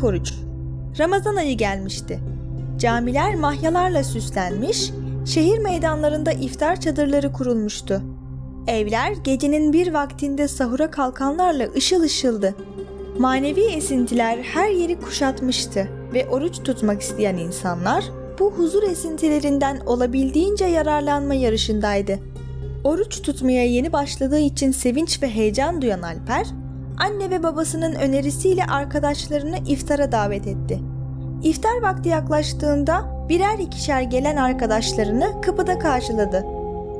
ilk oruç. Ramazan ayı gelmişti. Camiler mahyalarla süslenmiş, şehir meydanlarında iftar çadırları kurulmuştu. Evler gecenin bir vaktinde sahura kalkanlarla ışıl ışıldı. Manevi esintiler her yeri kuşatmıştı ve oruç tutmak isteyen insanlar bu huzur esintilerinden olabildiğince yararlanma yarışındaydı. Oruç tutmaya yeni başladığı için sevinç ve heyecan duyan Alper, anne ve babasının önerisiyle arkadaşlarını iftara davet etti. İftar vakti yaklaştığında birer ikişer gelen arkadaşlarını kapıda karşıladı.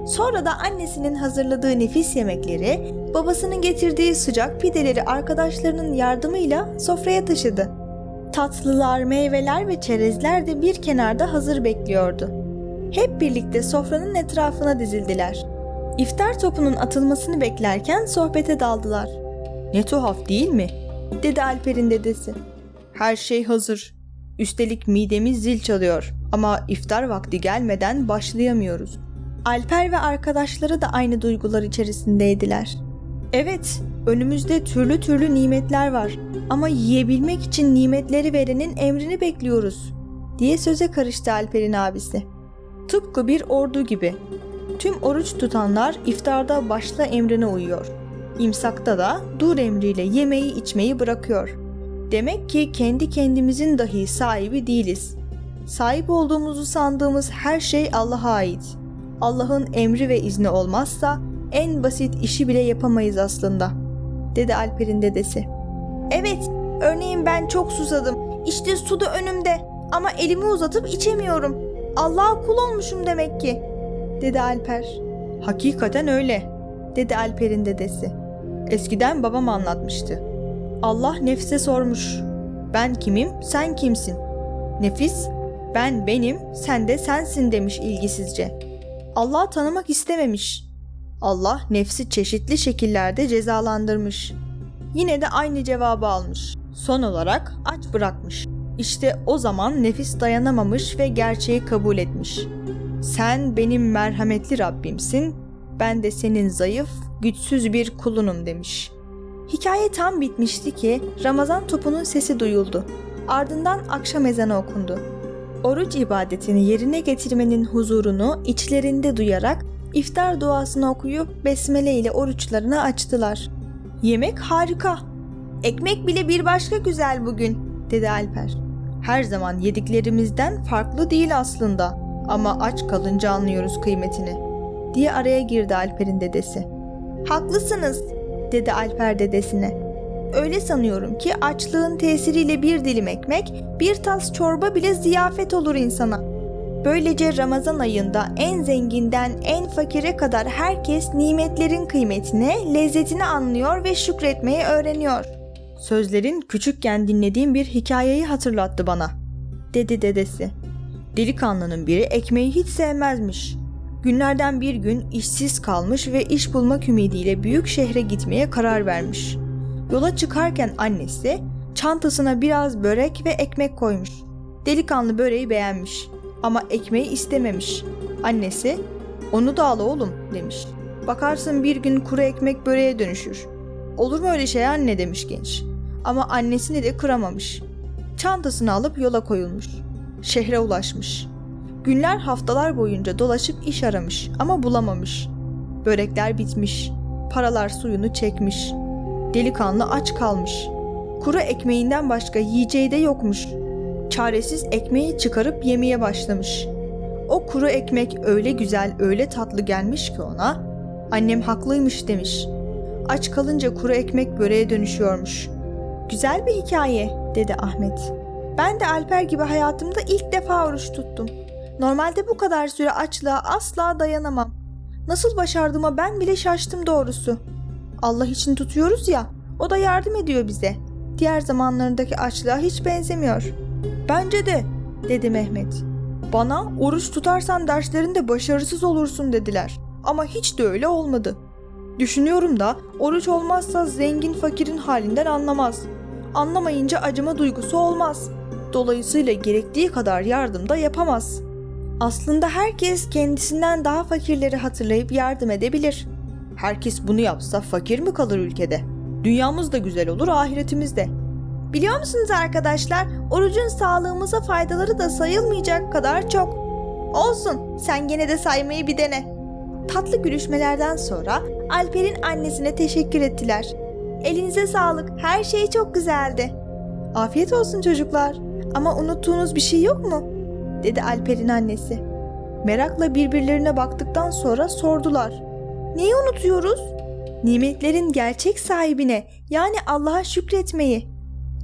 Sonra da annesinin hazırladığı nefis yemekleri, babasının getirdiği sıcak pideleri arkadaşlarının yardımıyla sofraya taşıdı. Tatlılar, meyveler ve çerezler de bir kenarda hazır bekliyordu. Hep birlikte sofranın etrafına dizildiler. İftar topunun atılmasını beklerken sohbete daldılar. Ne tuhaf değil mi? dedi Alper'in dedesi. Her şey hazır. Üstelik midemiz zil çalıyor ama iftar vakti gelmeden başlayamıyoruz. Alper ve arkadaşları da aynı duygular içerisindeydiler. Evet, önümüzde türlü türlü nimetler var ama yiyebilmek için nimetleri verenin emrini bekliyoruz diye söze karıştı Alper'in abisi. Tıpkı bir ordu gibi. Tüm oruç tutanlar iftarda başla emrine uyuyor. İmsakta da dur emriyle yemeği içmeyi bırakıyor. Demek ki kendi kendimizin dahi sahibi değiliz. Sahip olduğumuzu sandığımız her şey Allah'a ait. Allah'ın emri ve izni olmazsa en basit işi bile yapamayız aslında, dedi Alper'in dedesi. Evet, örneğin ben çok susadım. İşte su da önümde ama elimi uzatıp içemiyorum. Allah'a kul olmuşum demek ki, dedi Alper. Hakikaten öyle, dedi Alper'in dedesi. Eskiden babam anlatmıştı. Allah nefse sormuş. Ben kimim, sen kimsin? Nefis, ben benim, sen de sensin demiş ilgisizce. Allah tanımak istememiş. Allah nefsi çeşitli şekillerde cezalandırmış. Yine de aynı cevabı almış. Son olarak aç bırakmış. İşte o zaman nefis dayanamamış ve gerçeği kabul etmiş. Sen benim merhametli Rabbimsin, ben de senin zayıf, güçsüz bir kulunum demiş. Hikaye tam bitmişti ki Ramazan topunun sesi duyuldu. Ardından akşam ezanı okundu. Oruç ibadetini yerine getirmenin huzurunu içlerinde duyarak iftar duasını okuyup besmele ile oruçlarını açtılar. Yemek harika. Ekmek bile bir başka güzel bugün, dedi Alper. Her zaman yediklerimizden farklı değil aslında ama aç kalınca anlıyoruz kıymetini, diye araya girdi Alper'in dedesi. Haklısınız, dedi Alper dedesine. Öyle sanıyorum ki açlığın tesiriyle bir dilim ekmek, bir tas çorba bile ziyafet olur insana. Böylece Ramazan ayında en zenginden en fakire kadar herkes nimetlerin kıymetini, lezzetini anlıyor ve şükretmeyi öğreniyor. Sözlerin küçükken dinlediğim bir hikayeyi hatırlattı bana, dedi dedesi. Delikanlının biri ekmeği hiç sevmezmiş. Günlerden bir gün işsiz kalmış ve iş bulmak ümidiyle büyük şehre gitmeye karar vermiş. Yola çıkarken annesi çantasına biraz börek ve ekmek koymuş. Delikanlı böreği beğenmiş ama ekmeği istememiş. Annesi onu da al oğlum demiş. Bakarsın bir gün kuru ekmek böreğe dönüşür. Olur mu öyle şey anne demiş genç. Ama annesini de kıramamış. Çantasını alıp yola koyulmuş. Şehre ulaşmış. Günler haftalar boyunca dolaşıp iş aramış ama bulamamış. Börekler bitmiş. Paralar suyunu çekmiş. Delikanlı aç kalmış. Kuru ekmeğinden başka yiyeceği de yokmuş. Çaresiz ekmeği çıkarıp yemeye başlamış. O kuru ekmek öyle güzel, öyle tatlı gelmiş ki ona, annem haklıymış demiş. Aç kalınca kuru ekmek böreğe dönüşüyormuş. Güzel bir hikaye, dedi Ahmet. Ben de Alper gibi hayatımda ilk defa oruç tuttum. Normalde bu kadar süre açlığa asla dayanamam. Nasıl başardığıma ben bile şaştım doğrusu. Allah için tutuyoruz ya, o da yardım ediyor bize. Diğer zamanlarındaki açlığa hiç benzemiyor. Bence de, dedi Mehmet. Bana oruç tutarsan derslerinde başarısız olursun dediler. Ama hiç de öyle olmadı. Düşünüyorum da oruç olmazsa zengin fakirin halinden anlamaz. Anlamayınca acıma duygusu olmaz. Dolayısıyla gerektiği kadar yardım da yapamaz. Aslında herkes kendisinden daha fakirleri hatırlayıp yardım edebilir. Herkes bunu yapsa fakir mi kalır ülkede? Dünyamız da güzel olur, ahiretimiz de. Biliyor musunuz arkadaşlar, orucun sağlığımıza faydaları da sayılmayacak kadar çok. Olsun, sen gene de saymayı bir dene. Tatlı gülüşmelerden sonra Alper'in annesine teşekkür ettiler. Elinize sağlık, her şey çok güzeldi. Afiyet olsun çocuklar. Ama unuttuğunuz bir şey yok mu? Dedi Alper'in annesi. Merakla birbirlerine baktıktan sonra sordular. Neyi unutuyoruz? Nimetlerin gerçek sahibine yani Allah'a şükretmeyi.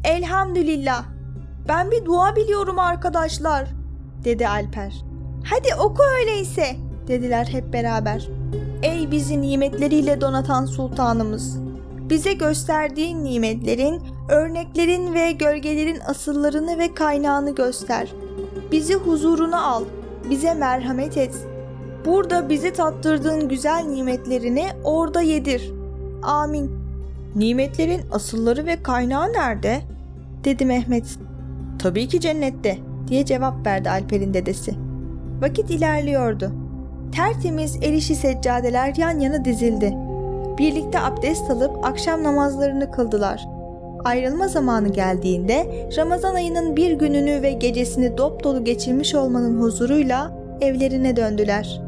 Elhamdülillah. Ben bir dua biliyorum arkadaşlar, dedi Alper. Hadi oku öyleyse, dediler hep beraber. Ey bizi nimetleriyle donatan sultanımız. Bize gösterdiğin nimetlerin, örneklerin ve gölgelerin asıllarını ve kaynağını göster. Bizi huzuruna al, bize merhamet et. Burada bizi tattırdığın güzel nimetlerini orada yedir. Amin. Nimetlerin asılları ve kaynağı nerede? dedi Mehmet. Tabii ki cennette diye cevap verdi Alper'in dedesi. Vakit ilerliyordu. Tertemiz erişi seccadeler yan yana dizildi. Birlikte abdest alıp akşam namazlarını kıldılar. Ayrılma zamanı geldiğinde Ramazan ayının bir gününü ve gecesini dop dolu geçirmiş olmanın huzuruyla evlerine döndüler.